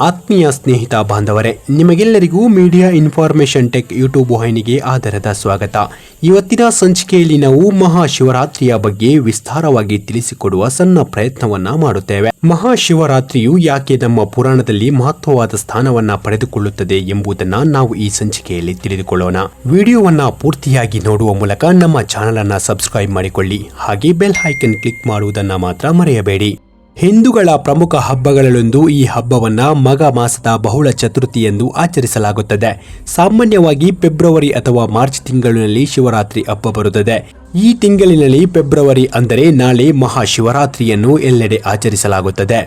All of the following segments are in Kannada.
ಆತ್ಮೀಯ ಸ್ನೇಹಿತ ಬಾಂಧವರೇ, ನಿಮಗೆಲ್ಲರಿಗೂ ಮೀಡಿಯಾ ಇನ್ಫಾರ್ಮೇಷನ್ ಟೆಕ್ ಯೂಟ್ಯೂಬ್ ವಾಹಿನಿಗೆ ಆಧಾರದ ಸ್ವಾಗತ. ಇವತ್ತಿನ ಸಂಚಿಕೆಯಲ್ಲಿ ನಾವು ಮಹಾಶಿವರಾತ್ರಿಯ ಬಗ್ಗೆ ವಿಸ್ತಾರವಾಗಿ ತಿಳಿಸಿಕೊಡುವ ಸಣ್ಣ ಪ್ರಯತ್ನವನ್ನ ಮಾಡುತ್ತೇವೆ. ಮಹಾಶಿವರಾತ್ರಿಯು ಯಾಕೆ ನಮ್ಮ ಪುರಾಣದಲ್ಲಿ ಮಹತ್ವವಾದ ಸ್ಥಾನವನ್ನ ಪಡೆದುಕೊಳ್ಳುತ್ತದೆ ಎಂಬುದನ್ನ ನಾವು ಈ ಸಂಚಿಕೆಯಲ್ಲಿ ತಿಳಿದುಕೊಳ್ಳೋಣ. ವಿಡಿಯೋವನ್ನ ಪೂರ್ತಿಯಾಗಿ ನೋಡುವ ಮೂಲಕ ನಮ್ಮ ಚಾನೆಲ್ ಅನ್ನ ಸಬ್ಸ್ಕ್ರೈಬ್ ಮಾಡಿಕೊಳ್ಳಿ. ಹಾಗೆ ಬೆಲ್ ಹೈಕನ್ ಕ್ಲಿಕ್ ಮಾಡುವುದನ್ನ ಮಾತ್ರ ಮರೆಯಬೇಡಿ. ಹಿಂದೂಗಳ ಪ್ರಮುಖ ಹಬ್ಬಗಳಲ್ಲೊಂದು ಈ ಹಬ್ಬವನ್ನು ಮಗ ಮಾಸದ ಬಹುಳ ಚತುರ್ಥಿ ಎಂದು ಆಚರಿಸಲಾಗುತ್ತದೆ. ಸಾಮಾನ್ಯವಾಗಿ ಫೆಬ್ರವರಿ ಅಥವಾ ಮಾರ್ಚ್ ತಿಂಗಳಿನಲ್ಲಿ ಶಿವರಾತ್ರಿ ಹಬ್ಬ ಬರುತ್ತದೆ. ಈ ತಿಂಗಳಿನಲ್ಲಿ ಫೆಬ್ರವರಿ ಅಂದರೆ ನಾಳೆ ಮಹಾಶಿವರಾತ್ರಿಯನ್ನು ಎಲ್ಲೆಡೆ ಆಚರಿಸಲಾಗುತ್ತದೆ.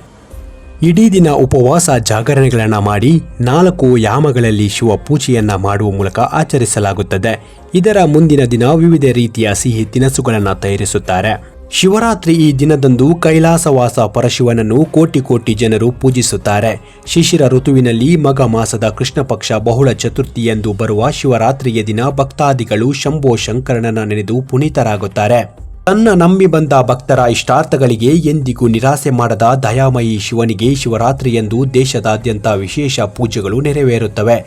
ಇಡೀ ದಿನ ಉಪವಾಸ ಜಾಗರಣೆಗಳನ್ನು ಮಾಡಿ ನಾಲ್ಕು ಯಾಮಗಳಲ್ಲಿ ಶಿವ ಪೂಜೆಯನ್ನ ಮಾಡುವ ಮೂಲಕ ಆಚರಿಸಲಾಗುತ್ತದೆ. ಇದರ ಮುಂದಿನ ದಿನ ವಿವಿಧ ರೀತಿಯ ಸಿಹಿ ತಿನಸುಗಳನ್ನು ತಯಾರಿಸುತ್ತಾರೆ. ಶಿವರಾತ್ರಿ ಈ ದಿನದಂದು ಕೈಲಾಸವಾಸ ಪರಶಿವನನ್ನು ಕೋಟಿ ಕೋಟಿ ಜನರು ಪೂಜಿಸುತ್ತಾರೆ. ಶಿಶಿರ ಋತುವಿನಲ್ಲಿ ಮಗ ಮಾಸದ ಕೃಷ್ಣ ಪಕ್ಷ ಬಹುಳ ಚತುರ್ಥಿ ಎಂದು ಬರುವ ಶಿವರಾತ್ರಿಯ ದಿನ ಭಕ್ತಾದಿಗಳು ಶಂಭೋ ಶಂಕರನನ್ನ ನೆನೆದು ಪುನೀತರಾಗುತ್ತಾರೆ. ತನ್ನ ನಂಬಿ ಬಂದ ಭಕ್ತರ ಇಷ್ಟಾರ್ಥಗಳಿಗೆ ಎಂದಿಗೂ ನಿರಾಸೆ ಮಾಡದ ದಯಾಮಯಿ ಶಿವನಿಗೆ ಶಿವರಾತ್ರಿಯಂದು ದೇಶದಾದ್ಯಂತ ವಿಶೇಷ ಪೂಜೆಗಳು ನೆರವೇರುತ್ತವೆ.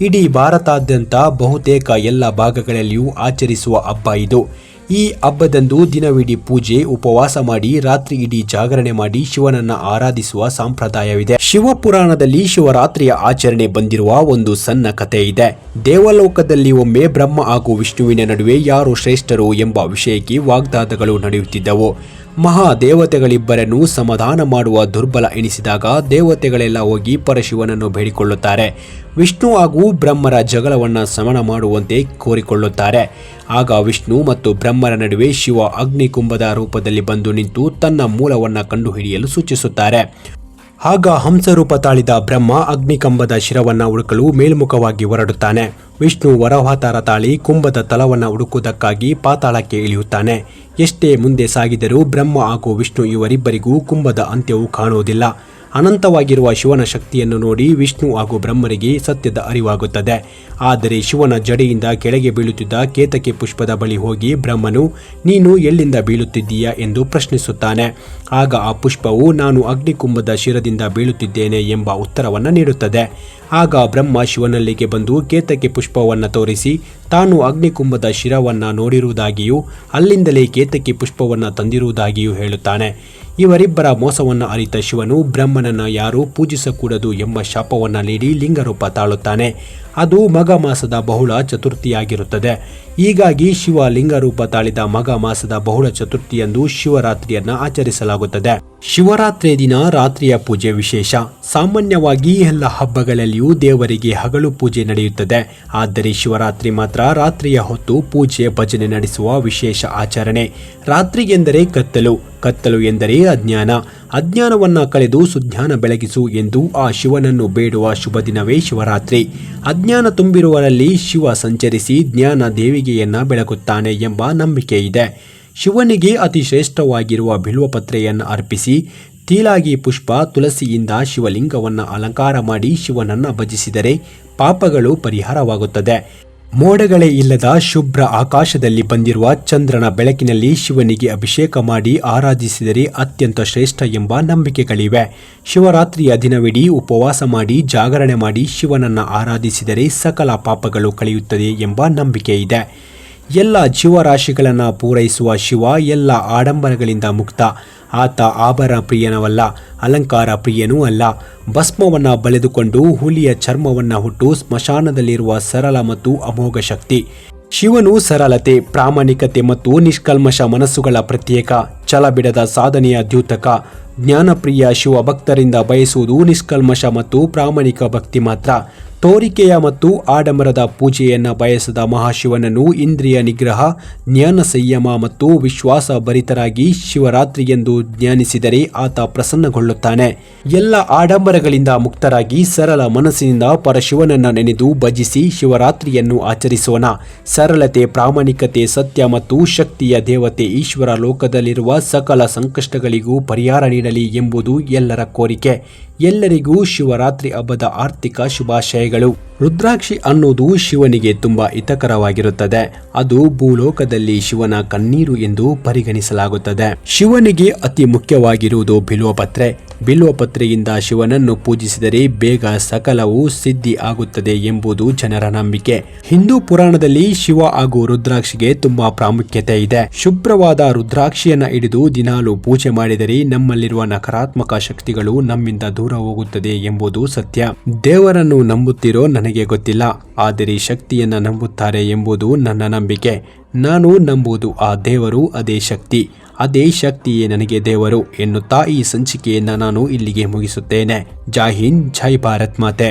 ಇಡೀ ಭಾರತಾದ್ಯಂತ ಬಹುತೇಕ ಎಲ್ಲ ಭಾಗಗಳಲ್ಲಿಯೂ ಆಚರಿಸುವ ಹಬ್ಬ ಇದು. ಈ ಹಬ್ಬದಂದು ದಿನವಿಡೀ ಪೂಜೆ, ಉಪವಾಸ ಮಾಡಿ, ರಾತ್ರಿ ಇಡೀ ಜಾಗರಣೆ ಮಾಡಿ ಶಿವನನ್ನ ಆರಾಧಿಸುವ ಸಂಪ್ರದಾಯವಿದೆ. ಶಿವಪುರಾಣದಲ್ಲಿ ಶಿವರಾತ್ರಿಯ ಆಚರಣೆ ಬಂದಿರುವ ಒಂದು ಸಣ್ಣ ಕಥೆ ಇದೆ ದೇವಲೋಕದಲ್ಲಿ ಒಮ್ಮೆ ಬ್ರಹ್ಮ ಹಾಗೂ ವಿಷ್ಣುವಿನ ನಡುವೆ ಯಾರು ಶ್ರೇಷ್ಠರು ಎಂಬ ವಿಷಯಕ್ಕೆ ವಾಗ್ದಾದಗಳು ನಡೆಯುತ್ತಿದ್ದವು. ಮಹಾದೇವತೆಗಳಿಬ್ಬರನ್ನು ಸಮಾಧಾನ ಮಾಡುವ ದುರ್ಬಲ ಎಣಿಸಿದಾಗ ದೇವತೆಗಳೆಲ್ಲ ಹೋಗಿ ಪರಶಿವನನ್ನು ಬೇಡಿಕೊಳ್ಳುತ್ತಾರೆ. ವಿಷ್ಣು ಹಾಗೂ ಬ್ರಹ್ಮರ ಜಗಳವನ್ನ ಸಮನ ಮಾಡುವಂತೆ ಕೋರಿಕೊಳ್ಳುತ್ತಾರೆ. ಆಗ ವಿಷ್ಣು ಮತ್ತು ಬ್ರಹ್ಮರ ನಡುವೆ ಶಿವ ಅಗ್ನಿಕುಂಭದ ರೂಪದಲ್ಲಿ ಬಂದು ನಿಂತು ತನ್ನ ಮೂಲವನ್ನು ಕಂಡುಹಿಡಿಯಲು ಸೂಚಿಸುತ್ತಾರೆ. ಆಗ ಹಂಸರೂಪ ತಾಳಿದ ಬ್ರಹ್ಮ ಅಗ್ನಿಕಂಬದ ಶಿರವನ್ನ ಹುಡುಕಲು ಮೇಲ್ಮುಖವಾಗಿ ಹೊರಡುತ್ತಾನೆ. ವಿಷ್ಣು ವರಹಾತಾರ ತಾಳಿ ಕುಂಭದ ತಲವನ್ನ ಹುಡುಕುವುದಕ್ಕಾಗಿ ಪಾತಾಳಕ್ಕೆ ಇಳಿಯುತ್ತಾನೆ. ಎಷ್ಟೇ ಮುಂದೆ ಸಾಗಿದರೂ ಬ್ರಹ್ಮ ಹಾಗೂ ವಿಷ್ಣು ಇವರಿಬ್ಬರಿಗೂ ಕುಂಭದ ಅಂತ್ಯವು ಕಾಣುವುದಿಲ್ಲ. ಅನಂತವಾಗಿರುವ ಶಿವನ ಶಕ್ತಿಯನ್ನು ನೋಡಿ ವಿಷ್ಣು ಹಾಗೂ ಬ್ರಹ್ಮರಿಗೆ ಸತ್ಯದ ಅರಿವಾಗುತ್ತದೆ. ಆದರೆ ಶಿವನ ಜಡೆಯಿಂದ ಕೆಳಗೆ ಬೀಳುತ್ತಿದ್ದ ಕೇತಕಿ ಪುಷ್ಪದ ಬಳಿ ಹೋಗಿ ಬ್ರಹ್ಮನು, ನೀನು ಎಲ್ಲಿಂದ ಬೀಳುತ್ತಿದ್ದೀಯಾ? ಎಂದು ಪ್ರಶ್ನಿಸುತ್ತಾನೆ. ಆಗ ಆ ಪುಷ್ಪವು, ನಾನು ಅಗ್ನಿಕುಂಭದ ಶಿರದಿಂದ ಬೀಳುತ್ತಿದ್ದೇನೆ ಎಂಬ ಉತ್ತರವನ್ನು ನೀಡುತ್ತದೆ. ಆಗ ಬ್ರಹ್ಮ ಶಿವನಲ್ಲಿಗೆ ಬಂದು ಕೇತಕಿ ಪುಷ್ಪವನ್ನು ತೋರಿಸಿ, ತಾನು ಅಗ್ನಿಕುಂಭದ ಶಿರವನ್ನು ನೋಡಿರುವುದಾಗಿಯೂ, ಅಲ್ಲಿಂದಲೇ ಕೇತಕಿ ಪುಷ್ಪವನ್ನು ತಂದಿರುವುದಾಗಿಯೂ ಹೇಳುತ್ತಾನೆ. ಇವರಿಬ್ಬರ ಮೋಸವನ್ನು ಅರಿತ ಶಿವನು ಬ್ರಹ್ಮನನ್ನು ಯಾರೂ ಪೂಜಿಸಕೂಡದು ಎಂಬ ಶಾಪವನ್ನು ನೀಡಿ ಲಿಂಗರೂಪ ತಾಳುತ್ತಾನೆ. ಅದು ಮಗ ಮಾಸದ ಬಹುಳ ಚತುರ್ಥಿಯಾಗಿರುತ್ತದೆ. ಹೀಗಾಗಿ ಶಿವ ಲಿಂಗರೂಪ ತಾಳಿದ ಮಗ ಮಾಸದ ಬಹುಳ ಚತುರ್ಥಿಯಂದು ಶಿವರಾತ್ರಿಯನ್ನ ಆಚರಿಸಲಾಗುತ್ತದೆ. ಶಿವರಾತ್ರಿ ದಿನ ರಾತ್ರಿಯ ಪೂಜೆ ವಿಶೇಷ. ಸಾಮಾನ್ಯವಾಗಿ ಎಲ್ಲ ಹಬ್ಬಗಳಲ್ಲಿಯೂ ದೇವರಿಗೆ ಹಗಲು ಪೂಜೆ ನಡೆಯುತ್ತದೆ. ಆದರೆ ಶಿವರಾತ್ರಿ ಮಾತ್ರ ರಾತ್ರಿಯ ಹೊತ್ತು ಪೂಜೆ ಭಜನೆ ನಡೆಸುವ ವಿಶೇಷ ಆಚರಣೆ. ರಾತ್ರಿ ಎಂದರೆ ಕತ್ತಲು. ಕತ್ತಲು ಎಂದರೆ ಅಜ್ಞಾನ. ಅಜ್ಞಾನವನ್ನ ಕಳೆದು ಸುಜ್ಞಾನ ಬೆಳಗಿಸು ಎಂದು ಆ ಶಿವನನ್ನು ಬೇಡುವ ಶುಭ ದಿನವೇ ಶಿವರಾತ್ರಿ. ಅಜ್ಞಾನ ತುಂಬಿರುವರಲ್ಲಿ ಶಿವ ಸಂಚರಿಸಿ ಜ್ಞಾನ ದೇವಿಗೆಯನ್ನ ಬೆಳಗುತ್ತಾನೆ ಎಂಬ ನಂಬಿಕೆ ಇದೆ ಶಿವನಿಗೆ ಅತಿ ಶ್ರೇಷ್ಠವಾಗಿರುವ ಬಿಲ್ವಪತ್ರೆಯನ್ನು ಅರ್ಪಿಸಿ ತೀಲಾಗಿ ಪುಷ್ಪ ತುಳಸಿಯಿಂದ ಶಿವಲಿಂಗವನ್ನು ಅಲಂಕಾರ ಮಾಡಿ ಶಿವನನ್ನ ಭಜಿಸಿದರೆ ಪಾಪಗಳು ಪರಿಹಾರವಾಗುತ್ತದೆ. ಮೋಡಗಳೇ ಇಲ್ಲದ ಶುಭ್ರ ಆಕಾಶದಲ್ಲಿ ಬಂದಿರುವ ಚಂದ್ರನ ಬೆಳಕಿನಲ್ಲಿ ಶಿವನಿಗೆ ಅಭಿಷೇಕ ಮಾಡಿ ಆರಾಧಿಸಿದರೆ ಅತ್ಯಂತ ಶ್ರೇಷ್ಠ ಎಂಬ ನಂಬಿಕೆಗಳಿವೆ. ಶಿವರಾತ್ರಿಯ ದಿನವಿಡೀ ಉಪವಾಸ ಮಾಡಿ ಜಾಗರಣೆ ಮಾಡಿ ಶಿವನನ್ನ ಆರಾಧಿಸಿದರೆ ಸಕಲ ಪಾಪಗಳು ಕಳೆಯುತ್ತದೆ ಎಂಬ ನಂಬಿಕೆ ಇದೆ. ಎಲ್ಲ ಜೀವರಾಶಿಗಳನ್ನು ಪೂರೈಸುವ ಶಿವ ಎಲ್ಲ ಆಡಂಬರಗಳಿಂದ ಮುಕ್ತ. ಆತ ಆಭರ ಪ್ರಿಯನವಲ್ಲ, ಅಲಂಕಾರ ಪ್ರಿಯನೂ ಅಲ್ಲ. ಭಸ್ಮವನ್ನು ಬಳೆದುಕೊಂಡು ಹುಲಿಯ ಚರ್ಮವನ್ನ ಹುಟ್ಟು ಸ್ಮಶಾನದಲ್ಲಿರುವ ಸರಳ ಮತ್ತು ಅಮೋಘ ಶಕ್ತಿ. ಶಿವನು ಸರಳತೆ, ಪ್ರಾಮಾಣಿಕತೆ ಮತ್ತು ನಿಷ್ಕಲ್ಮಶ ಮನಸ್ಸುಗಳ ಪ್ರತ್ಯೇಕ, ಛಲಬಿಡದ ಸಾಧನೆಯ ದ್ಯೂತಕ. ಜ್ಞಾನಪ್ರಿಯ ಶಿವ ಭಕ್ತರಿಂದ ಬಯಸುವುದು ನಿಷ್ಕಲ್ಮಶ ಮತ್ತು ಪ್ರಾಮಾಣಿಕ ಭಕ್ತಿ ಮಾತ್ರ. ತೋರಿಕೆಯ ಮತ್ತು ಆಡಂಬರದ ಪೂಜೆಯನ್ನು ಬಯಸದ ಮಹಾಶಿವನನ್ನು ಇಂದ್ರಿಯ ನಿಗ್ರಹ, ಜ್ಞಾನ ಸಂಯಮ ಮತ್ತು ವಿಶ್ವಾಸ ಭರಿತರಾಗಿ ಶಿವರಾತ್ರಿಯೆಂದು ಜ್ಞಾನಿಸಿದರೆ ಆತ ಪ್ರಸನ್ನಗೊಳ್ಳುತ್ತಾನೆ. ಎಲ್ಲ ಆಡಂಬರಗಳಿಂದ ಮುಕ್ತರಾಗಿ ಸರಳ ಮನಸ್ಸಿನಿಂದ ಪರಶಿವನನ್ನು ನೆನೆದು ಭಜಿಸಿ ಶಿವರಾತ್ರಿಯನ್ನು ಆಚರಿಸೋಣ. ಸರಳತೆ, ಪ್ರಾಮಾಣಿಕತೆ, ಸತ್ಯ ಮತ್ತು ಶಕ್ತಿಯ ದೇವತೆ ಈಶ್ವರ ಲೋಕದಲ್ಲಿರುವ ಸಕಲ ಸಂಕಷ್ಟಗಳಿಗೂ ಪರಿಹಾರ ನೀಡಲಿ ಎಂಬುದು ಎಲ್ಲರ ಕೋರಿಕೆ. ಎಲ್ಲರಿಗೂ ಶಿವರಾತ್ರಿ ಹಬ್ಬದ ಆರ್ಥಿಕ ಶುಭಾಶಯಗಳು. ರುದ್ರಾಕ್ಷಿ ಅನ್ನೋದು ಶಿವನಿಗೆ ತುಂಬಾ ಹಿತಕರವಾಗಿರುತ್ತದೆ. ಅದು ಭೂಲೋಕದಲ್ಲಿ ಶಿವನ ಕಣ್ಣೀರು ಎಂದು ಪರಿಗಣಿಸಲಾಗುತ್ತದೆ. ಶಿವನಿಗೆ ಅತಿ ಮುಖ್ಯವಾಗಿರುವುದು ಬಿಲ್ವಪತ್ರೆ. ಬಿಲ್ವಪತ್ರೆಯಿಂದ ಶಿವನನ್ನು ಪೂಜಿಸಿದರೆ ಬೇಗ ಸಕಲವು ಸಿದ್ಧಿ ಆಗುತ್ತದೆ ಎಂಬುದು ಜನರ ನಂಬಿಕೆ. ಹಿಂದೂ ಪುರಾಣದಲ್ಲಿ ಶಿವ ಹಾಗೂ ರುದ್ರಾಕ್ಷಿಗೆ ತುಂಬಾ ಪ್ರಾಮುಖ್ಯತೆ ಇದೆ. ಶುಭ್ರವಾದ ರುದ್ರಾಕ್ಷಿಯನ್ನ ಹಿಡಿದು ದಿನಾಲು ಪೂಜೆ ಮಾಡಿದರೆ ನಮ್ಮಲ್ಲಿರುವ ನಕಾರಾತ್ಮಕ ಶಕ್ತಿಗಳು ನಮ್ಮಿಂದ ದೂರ ಹೋಗುತ್ತದೆ ಎಂಬುದು ಸತ್ಯ. ದೇವರನ್ನು ನಂಬುತ್ತಿರೋ ನನಗೆ ಗೊತ್ತಿಲ್ಲ, ಆದರೆ ಶಕ್ತಿಯನ್ನು ನಂಬುತ್ತಾರೆ ಎಂಬುದು ನನ್ನ ನಂಬಿಕೆ. ನಾನು ನಂಬುವುದು ಆ ದೇವರು, ಅದೇ ಶಕ್ತಿ. ಅದೇ ಶಕ್ತಿಯೇ ನನಗೆ ದೇವರು ಎನ್ನುತ್ತಾ ಈ ಸಂಚಿಕೆಯನ್ನು ನಾನು ಇಲ್ಲಿಗೆ ಮುಗಿಸುತ್ತೇನೆ. ಜೈ ಹಿಂದ್, ಜೈ ಭಾರತ್ ಮಾತೆ.